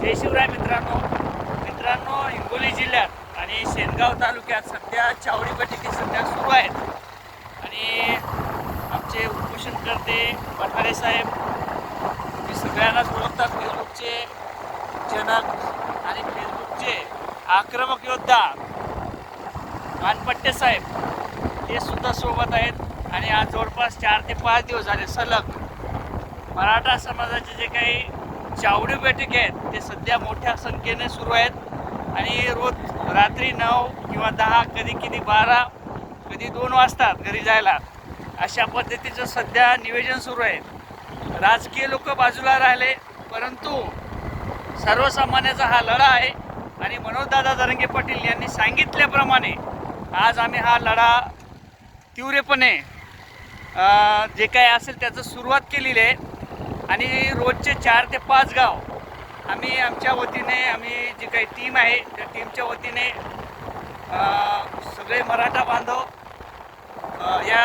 जय शिवराय मित्रांनो. मित्रांनो हिंगोली जिल्ह्यात आणि शेनगाव तालुक्यात सध्या चावडी बैठकी सध्या सुरू आहेत. आणि आमचे उपोषणकर्ते पठारे साहेब मी सगळ्यांनाच ओळखतात फेसबुकचे जनक आणि फेसबुकचे आक्रमक योद्धा. पानपट्टे साहेब हे सुद्धा सोबत आहेत. आणि आज जवळपास चार ते पाच दिवस झाले सलग. मराठा समाजाचे जे काही चावडी बैठक आहेत ते सध्या मोठ्या संख्येने सुरू आहेत. आणि रोज रात्री नऊ किंवा दहा कधी कधी बारा कधी दोन वाजतात घरी जायला अशा पद्धतीचं सध्या नियोजन सुरू आहे. राजकीय लोक बाजूला राहिले परंतु सर्वसामान्याचा हा लढा आहे. आणि मनोजदादा जरंगे पाटील यांनी सांगितल्याप्रमाणे आज आम्ही हा लढा तीव्रपणे जे काय असेल त्याचं सुरुवात केलेली आहे. आणि रोजचे चार ते पाच गाव आम्ही आमच्या वतीने आम्ही जी काही टीम आहे त्या टीमच्या वतीने सगळे मराठा बांधव या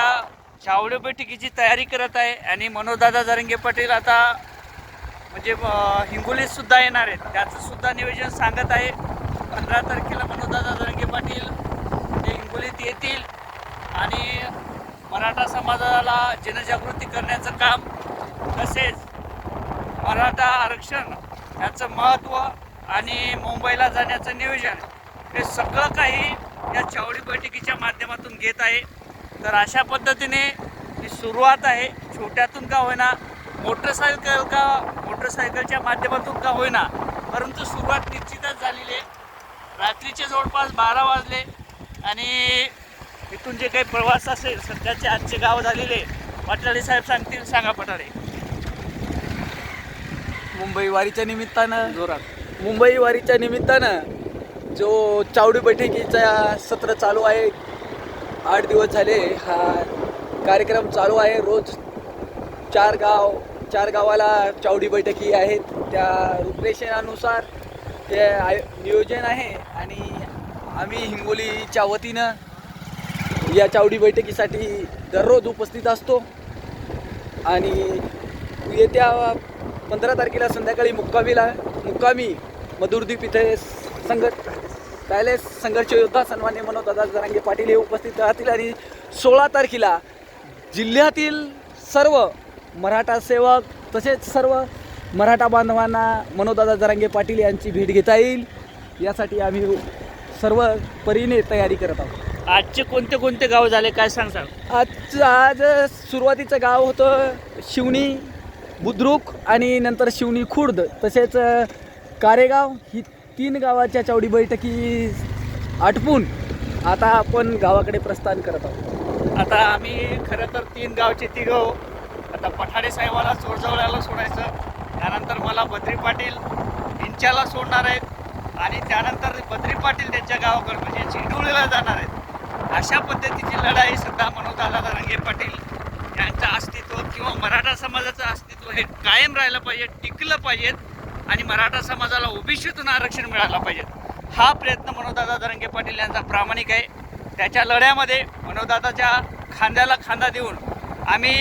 शावडे बैठकीची तयारी करत आहे. आणि मनोजदादा जरंगे पाटील आता म्हणजे हिंगोलीसुद्धा येणार आहेत. त्याचंसुद्धा नियोजन सांगत आहे. पंधरा तारखेला मनोजदादा जरंगे पाटील हे हिंगोलीत येतील आणि मराठा समाजाला जनजागृती करण्याचं काम तसेच मराठा आरक्षण याचं महत्त्व आणि मुंबईला जाण्याचं नियोजन हे सगळं काही या चावडी बैठकीच्या माध्यमातून घेत आहे. तर अशा पद्धतीने ही सुरुवात आहे. छोट्यातून का होईना मोटरसायकल का मोटरसायकलच्या माध्यमातून का होईना परंतु सुरुवात निश्चितच झालेली आहे. रात्रीचे जवळपास बारा वाजले आणि इथून जे काही प्रवास असेल सध्याचे आजचे गाव झालेले पठाडे साहेब सांगतील सांगा पठाडे मुंबई वारीच्या निमित्तानं जोरात. मुंबई वारीच्या निमित्तानं जो चावडी बैठकीचा सत्र चालू आहे आठ दिवस झाले हा कार्यक्रम चालू आहे. रोज चार गाव चार गावाला चावडी बैठकी आहेत. त्या रूपरेषेनुसार ते आय नियोजन आहे आणि आम्ही हिंगोलीच्या वतीनं या चावडी बैठकीसाठी दररोज उपस्थित असतो. आणि येत्या पंधरा तारखेला संध्याकाळी मुक्कामीला मुक्कामी मधुरदीप इथे संघ पॅलेस संघर्ष योद्धा सन्मान्य मनोदादा जरांगे पाटील हे उपस्थित राहतील. आणि सोळा तारखेला जिल्ह्यातील सर्व मराठा सेवक तसेच सर्व मराठा बांधवांना मनोदादा जरांगे पाटील यांची भेट घेता येईल. यासाठी आम्ही सर्व परीने तयारी करत आहोत. आजचे कोणते कोणते गाव झाले? काय सांगसाल आज आज सुरुवातीचं गाव होतं शिवणी बुद्रुक आणि नंतर शिवणी खुर्द. तसेच कारेगाव ही तीन गावाच्या चौडी बैठकी आटपून आता आपण गावाकडे प्रस्थान करत आहोत. आता आम्ही खरं तर तीन गावचे तिघ आता पठाडे साहेबाला चोरजवळ्याला सोडायचं. त्यानंतर मला बद्री पाटील इंच्याला सोडणार आहेत. आणि त्यानंतर बद्री पाटील त्यांच्या गावाकडे म्हणजे चिंडोळीला जाणार आहेत. अशा पद्धतीची लढाई सध्या मनोदादा रंगे पाटील यांचं अस्तित्व किंवा मराठा समाजाचं अस्तित्व हे कायम राहिलं पाहिजे टिकलं पाहिजेत आणि मराठा समाजाला ओबीसीतून आरक्षण मिळालं पाहिजे. हा प्रयत्न मनोदादा दरंगे पाटील यांचा प्रामाणिक आहे. त्याच्या लढ्यामध्ये मनोदादाच्या खांद्याला खांदा देऊन आम्ही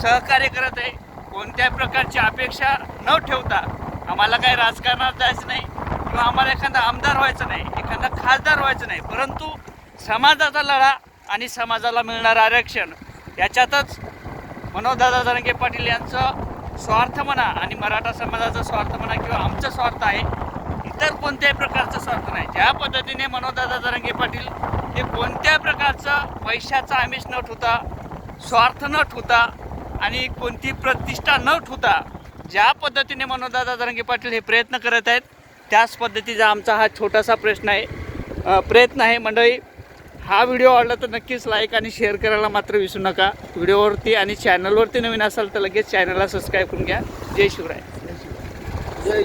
सहकार्य करत आहे. कोणत्याही प्रकारची अपेक्षा न ठेवता आम्हाला काही राजकारणात जायचं नाही किंवा आम्हाला एखादा आमदार व्हायचं नाही एखादा खासदार व्हायचं नाही. परंतु समाजाचा लढा आणि समाजाला मिळणारं आरक्षण याच्यातच मनोजदादा जरंगे पाटील यांचं स्वार्थ म्हणा आणि मराठा समाजाचा स्वार्थ म्हणा किंवा आमचं स्वार्थ आहे इतर कोणत्याही प्रकारचं स्वार्थ नाही. ज्या पद्धतीने मनोजदादा जरंगे पाटील हे कोणत्याही प्रकारचं पैशाचा आमिष न ठेवता स्वार्थ न ठेवता आणि कोणती प्रतिष्ठा न ठेवता ज्या पद्धतीने मनोजदादा जरंगे पाटील हे प्रयत्न करत आहेत त्याच पद्धतीचा आमचा हा छोटासा प्रश्न आहे. प्रयत्न आहे मंडळी हा व्हिडिओ आवडला तर नक्कीच लाईक आणि शेअर करायला मात्र विसरू नका. व्हिडिओवरती आणि चॅनलवरती नवीन असाल तर लगेच चॅनलला सबस्क्राईब करून घ्या. जय शिवराय. जय